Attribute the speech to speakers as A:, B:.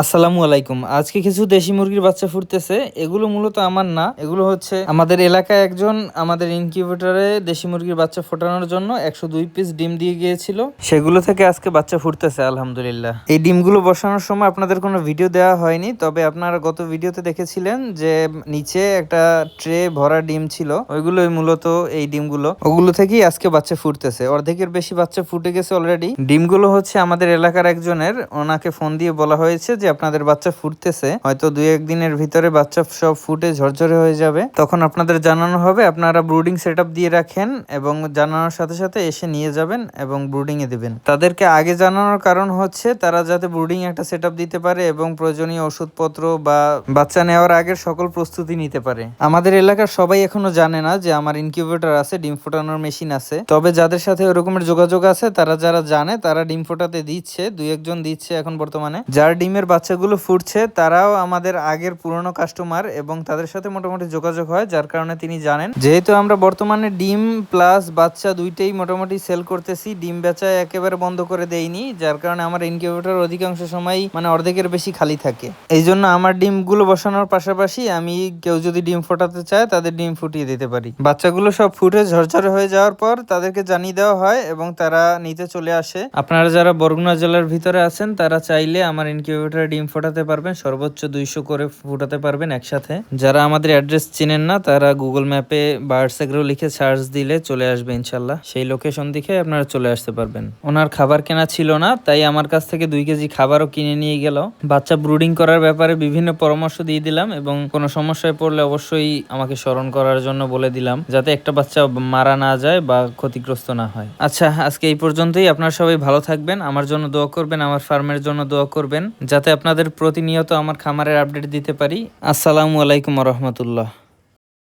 A: আসসালামু আলাইকুম। আজকে কিছু দেশি মুরগির বাচ্চা ফুটতেছে। এগুলো মূলত আমার না। এগুলো হচ্ছে আমাদের এলাকায় একজন আমাদের ইনকিউবেটরে দেশি মুরগির বাচ্চা ফোটানোর জন্য একশো দুই পিস ডিম দিয়ে গিয়েছিল। সেগুলো থেকে আজকে বাচ্চা ফুটতেছে, আলহামদুলিল্লাহ। এই ডিমগুলো বসানোর সময় আপনাদের কোনো ভিডিও দেওয়া হয়নি, তবে আপনারা গত ভিডিওতে দেখেছিলেন যে নিচে একটা ট্রে ভরা ডিম ছিল। ওইগুলোই মূলত এই ডিমগুলো। ওগুলো থেকেই আজকে বাচ্চা ফুটতেছে। অর্ধেকের বেশি বাচ্চা ফুটে গেছে অলরেডি ডিমগুলো হচ্ছে আমাদের এলাকার একজনের। ওনাকে ফোন দিয়ে বলা হয়েছে যে আপনাদের বাচ্চা ফুটতেছে, হয়তো দুই একদিনের ভিতরে বাচ্চা সব ফুটে ঝরঝরে হয়ে যাবে। তখন আপনাদের জানানো হবে, আপনারা ব্রুডিং সেট দিয়ে রাখেন এবং জানানোর সাথে সাথে এসে নিয়ে যাবেন এবং ব্রুডিং এ দিবেন। তাদেরকে আগে জানানোর কারণ হচ্ছে, তারা যাতে ব্রুডিং একটা সেট দিতে পারে এবং প্রয়োজনীয় ওষুধপত্র বা বাচ্চা নেওয়ার আগের সকল প্রস্তুতি নিতে পারে। আমাদের এলাকার সবাই এখনও জানে না যে আমার ইনকিউবেটর আছে, ডিম ফোটানোর মেশিন আছে। তবে যাদের সাথে ওরকমের যোগাযোগ আছে, তারা যারা জানে, তারা ডিম ফোটাতে দিচ্ছে, দুই একজন দিচ্ছে এখন বর্তমানে। যার ডিমের বাচ্চাগুলো ফুটছে, তারাও আমাদের আগের পুরনো কাস্টমার এবং তাদের সাথে মোটামুটি যোগাযোগ হয়, যার কারণে তিনি জানেন। যেহেতু আমরা বর্তমানে ডিম প্লাস বাচ্চা দুইটাই মোটামুটি সেল করতেছি, ডিম বেচা একেবারে বন্ধ করে দেইনি, যার কারণে আমার ইনকিউবেটর অধিকাংশ সময় মানে অর্ধেকের বেশি খালি থাকে। এই জন্য আমার ডিমগুলো বসানোর পাশাপাশি আমি কেউ যদি ডিম ফোটাতে চায়, তাদের ডিম ফুটিয়ে দিতে পারি। বাচ্চাগুলো সব ফুটে ঝরঝরে হয়ে যাওয়ার পর তাদেরকে জানিয়ে দেওয়া হয় এবং তারা নিতে চলে আসে। আপনারা যারা বরগুনা জেলার ভিতরে আছেন, তারা চাইলে আমার ইনকিউবেটরে ডিম ফোটাতে পারবেন, সর্বোচ্চ দুইশো করে ফোটাতে পারবেন একসাথে। যারা আমাদের অ্যাড্রেস চিনেন না, তারা গুগল ম্যাপে বার্ডস এগ্রো লিখে সার্চ দিলে চলে আসবে ইনশাল্লাহ। সেই লোকেশন দেখে আপনারা চলে আসতে পারবেন। ওনার খাবার কেনা ছিল না, তাই আমার কাছ থেকে দুই কেজি খাবারও কিনে নিয়ে গেল। বাচ্চা ব্রুডিং করার ব্যাপারে বিভিন্ন পরামর্শ দিয়ে দিলাম এবং কোনো সমস্যায় পড়লে অবশ্যই আমাকে স্মরণ করার জন্য বলে দিলাম, যাতে একটা বাচ্চা মারা না যায় বা ক্ষতিগ্রস্ত না হয়। আচ্ছা আজকে এই পর্যন্তই। আপনারা সবাই ভালো থাকবেন, আমার জন্য দোয়া করবেন, আমার ফার্মের জন্য দোয়া করবেন, যাতে আপনাদের প্রতিনিয়ত আমার খামারের আপডেট দিতে পারি। আসসালামু আলাইকুম রহমতুল্লাহ।